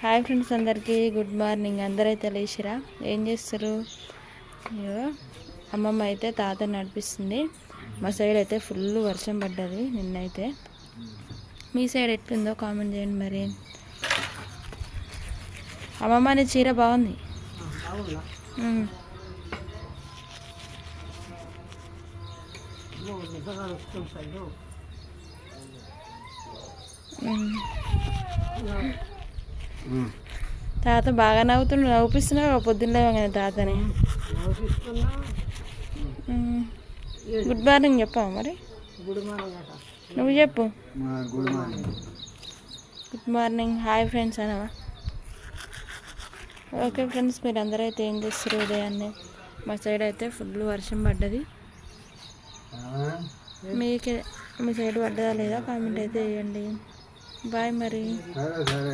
Hi friends అందరికీ good morning. అందరైతే లేచిరా? ఏం చేస్తారు? అమ్మమ్మ అయితే తాత నడిపిస్తుంది. మా సైడ్ అయితే ఫుల్ వర్షం పడ్డది నిన్నైతే. మీ సైడ్ ఎట్లుందో కామెంట్ చేయండి మరి. అమ్మమ్మ నీ చీర బాగుంది? ఉమ్. తాత బాగా నవ్వుతున్నాడు నవ్వుపిస్తున్నావు పొద్దున్న లేవగానే తాతని. గుడ్ మార్నింగ్ చెప్పావా మరి? నువ్వు చెప్పు. Good morning. Good morning. Hi friends అనవా okay friends మీరు అందరూ అయితే ఏం చేస్తారు ఉదయాన్నే? మా సైడ్ అయితే ఫుల్ వర్షం పడ్డది. మీకే మీ సైడ్ పడ్డదా లేదా? కామెంట్ అయితే వేయండి బాయ్ మరి. సరే సరే.